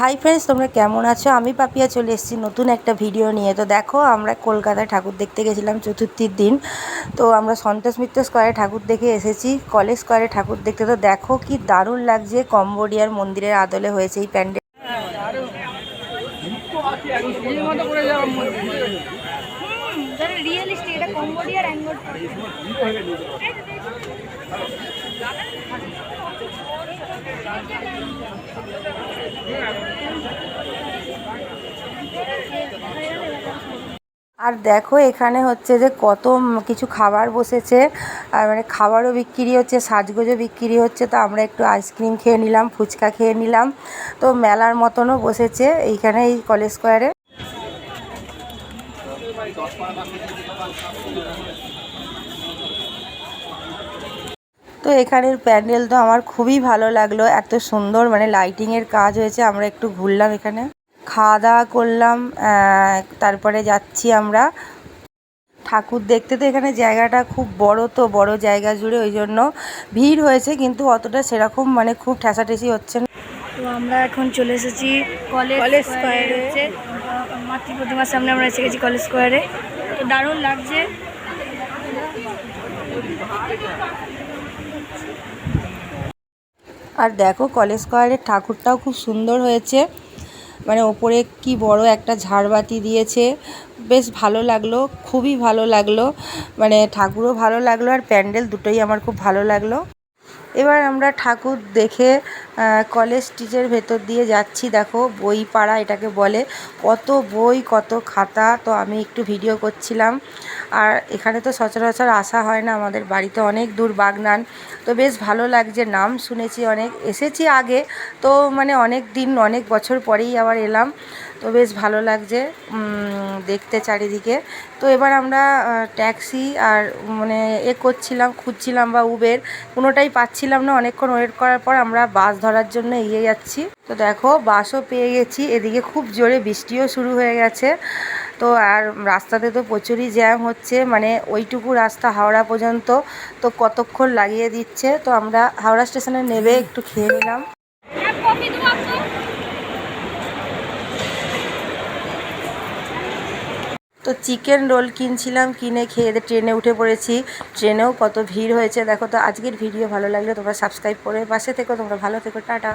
Hi friends তোমরা কেমন আছো? আমি পাপিয়া চলে এসেছি নতুন একটা ভিডিও নিয়ে। তো দেখো, আমরা কলকাতায় ঠাকুর দেখতে গেছিলাম চতুর্থীর দিন। তো আমরা সন্তোষ মিত্র স্কোয়ারে ঠাকুর দেখে এসেছি কলেজ স্কোয়ারে ঠাকুর দেখতে। তো দেখো কি দারুণ লাগছে, কম্বোডিয়ার মন্দিরের আদলে হয়েছে এই প্যান্ডেল আর দেখো এখানে হচ্ছে যে কত কিছু খাবার বসেছে। আর মানে খাবারও বিক্রি হচ্ছে, সাজগোজও বিক্রি হচ্ছে। তো আমরা একটু আইসক্রিম খেয়ে নিলাম, ফুচকা খেয়ে নিলাম। তো মেলার মতনও বসেছে এইখানে এই কলেজ স্কোয়ারে। তো এখানের প্যান্ডেল তো আমার খুবই ভালো লাগল। এত সুন্দর মানে লাইটিংয়ের কাজ হয়েছে আমরা একটু ঘুরলাম এখানে। খাওয়া দাওয়া করলাম আহ, তারপরে যাচ্ছি আমরা। ঠাকুর দেখতে তো এখানে জায়গাটা খুব বড় তো বড় জায়গা জুড়ে ওই জন্য ভিড় হয়েছে কিন্তু অতটা সেরকম মানে খুব ঠেসাঠেসি হচ্ছে না। তো আমরা এখন চলে এসেছি কলেজ স্কোয়ারে। হচ্ছে মাতৃ প্রতিমার সামনে আমরা এসে গেছি কলেজ স্কোয়ারে। তো দারুণ লাগছে। আর দেখো কলেজ স্কোয়ারের ঠাকুরটাও খুব সুন্দর হয়েছে। মানে ওপরে কি বড় একটা ঝাড়বাতি দিয়েছে। বেশ ভালো লাগল, খুবই ভালো লাগল। মানে ঠাকুরও ভালো লাগল আর প্যান্ডেল দুটোই আমার খুব ভালো লাগল। এবার আমরা ঠাকুর দেখে কলেজ স্ট্রিটের ভেতর দিয়ে যাচ্ছি। দেখো বই পাড়া এটাকে বলে। কত বই, কত খাতা, তো আমি একটু ভিডিও করছিলাম। আর এখানে তো সচরাচর আসা হয় না, আমাদের বাড়িতে অনেক দূর বাগনান। তো বেশ ভালো লাগছে, নাম শুনেছি অনেক। এসেছি আগে, তো মানে অনেক দিন, অনেক বছর পরেই আবার এলাম। তো বেশ ভালো লাগছে। দেখতে চারিদিকে। তো এবার আমরা ট্যাক্সি আর মানে এ করছিলাম, খুঁজছিলাম বা উবের কোনোটাই পাচ্ছিলাম না। অনেকক্ষণ ওয়েট করার পর আমরা বাস ধরার জন্য এগিয়ে যাচ্ছি। তো দেখো বাসও পেয়ে গেছি। এদিকে খুব জোরে বৃষ্টিও শুরু হয়ে গেছে। তো আর রাস্তাতে তো প্রচুরই জ্যাম হচ্ছে। মানে ওইটুকু রাস্তা হাওড়া পর্যন্ত তো কতক্ষণ লাগিয়ে দিচ্ছে? তো আমরা হাওড়া স্টেশনে নেবে, একটু খেয়ে নিলাম। তো চিকেন রোল কিনছিলাম, কিনে খেয়ে ট্রেনে উঠে পড়েছি। ট্রেনেও কত ভিড় হয়েছে, দেখো তো আজকের ভিডিও ভালো লাগলে তোমরা সাবস্ক্রাইব করে পাশে থেকো, তোমরা ভালো থেকো, টাটা।